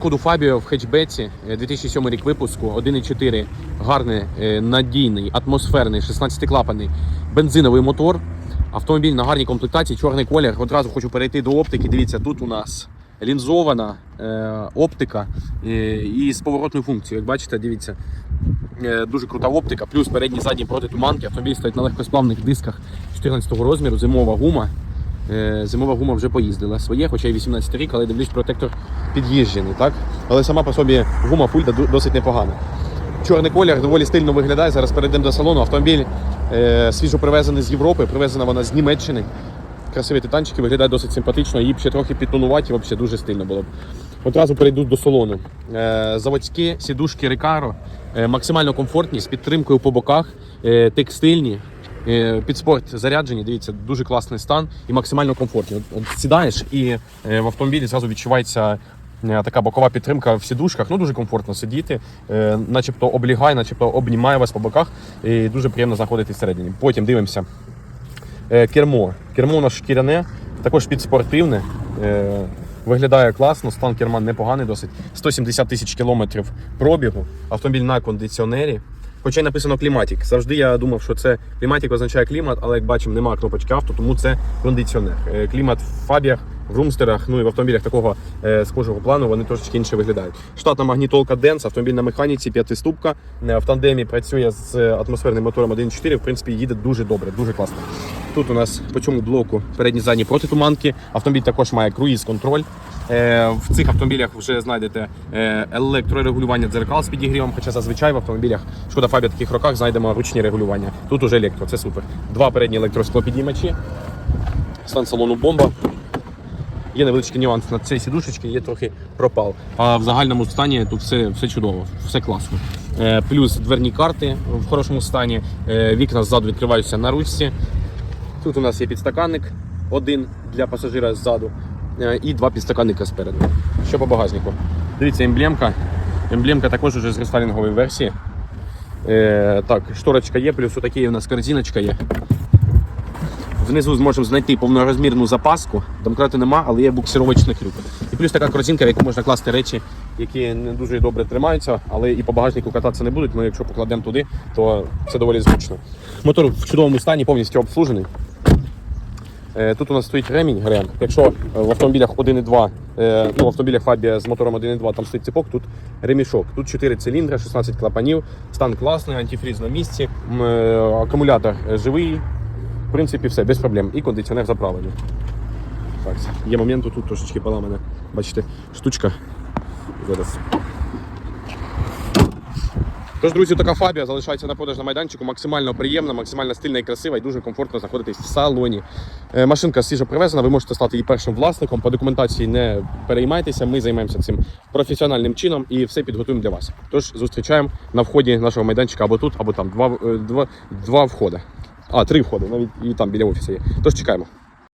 Коду Фабіо в хетчбеці е, 2007 рік випуску, 1.4, гарний, е, надійний, атмосферний, 16-клапаний бензиновий мотор. Автомобіль на гарній комплектації, чорний колір. Одразу хочу перейти до оптики. Дивіться, тут у нас лінзована е, оптика е, і з поворотною функцією. Як бачите, дивіться, е, дуже крута оптика, плюс передні задні протитуманки. Автомобіль стоїть на легкосплавних дисках 14 розміру, зимова гума. Е, Зимова гума вже поїздила своє, хоча й 18 рік, але дивлюсь, протектор під'їжджений, так? Але сама по собі гума фульда ду- досить непогана. Чорний колір доволі стильно виглядає. Зараз перейдемо до салону. Автомобіль е, свіжо привезений з Європи, привезена вона з Німеччини. Красиві титанчики, виглядає досить симпатично, її б ще трохи підтонувати, взагалі дуже стильно було б. Одразу перейду до салону. Е, заводські сідушки Recaro, е, максимально комфортні, з підтримкою по боках, е, текстильні. Е, Під спорт заряджені, дивіться, дуже класний стан і максимально комфортні. От, сідаєш і е, в автомобілі зразу відчувається е, така бокова підтримка в сідушках. Ну дуже комфортно сидіти, начебто облягає, начебто обнімає вас по боках. І дуже приємно знаходитись всередині. Потім дивимося. Кермо. Кермо у нас шкіряне, також підспортивне. Виглядає класно, стан керма непоганий досить. 170 тисяч кілометрів пробігу. Автомобіль на кондиціонері. Хоча й написано кліматік. Завжди я думав, що це кліматік означає клімат, але як бачимо, немає кнопочки авто, тому це кондиціонер. Е, Клімат в фабіях, в румстерах, ну і в автомобілях такого е, схожого плану вони трошечки інше виглядають. Штатна магнітолка Денс, автомобіль на механіці, п'ятиступка. Е, В тандемі працює з атмосферним мотором 1.4. В принципі, їде дуже добре, дуже класно. Тут у нас по цьому блоку передні задні протитуманки. Автомобіль також має круїз-контроль. Е, В цих автомобілях вже знайдете е, електрорегулювання дзеркал з підігрівом, хоча зазвичай в автомобілях Шкода Фабія в таких роках знайдемо ручні регулювання. Тут уже електро, це супер. Два передні електросклопідіймачі. Стан салону бомба. Є невеличкий нюанс на цій сідушечці, є трохи пропал. А в загальному стані тут все, все чудово, все класно. Е, плюс дверні карти в хорошому стані, е, вікна ззаду відкриваються на ручці. Тут у нас є підстаканник, один для пасажира ззаду е, і два підстаканника спереду. Що по багажнику? Дивіться, емблемка. Емблемка також вже з рестайлінгової версії. Е, так, шторочка є, плюс отакі у нас корзиночка є. Внизу зможемо знайти повнорозмірну запаску. Домкрати нема, але є буксировочний крюк. І плюс така корзинка, в яку можна класти речі, які не дуже добре тримаються, але і по багажнику кататися не будуть. Ми якщо покладемо туди, то це доволі зручно. Мотор в чудовому стані, повністю обслужений. Е, Тут у нас стоїть ремінь грем. Якщо е, в автомобілях 1.2, е, ну в автомобілях Фабія з мотором 1.2 там стоїть цепок, тут ремішок. Тут 4 циліндри, 16 клапанів, стан класний, антифріз на місці, акумулятор живий. В принципі, все, без проблем. І кондиціонер заправлений. Так, є момент тут трошечки поламана. Бачите, штучка. Зараз. Тож, друзі, така фабія залишається на продаж на майданчику. Максимально приємна, максимально стильна і красива, і дуже комфортно знаходитись в салоні. Е, Машинка свіжо привезена, ви можете стати її першим власником. По документації не переймайтеся, ми займаємося цим професіональним чином і все підготуємо для вас. Тож зустрічаємо на вході нашого майданчика або тут, або там. Два, е, два, два входи. А, три входи, навіть і там біля офісу є. Тож чекаємо.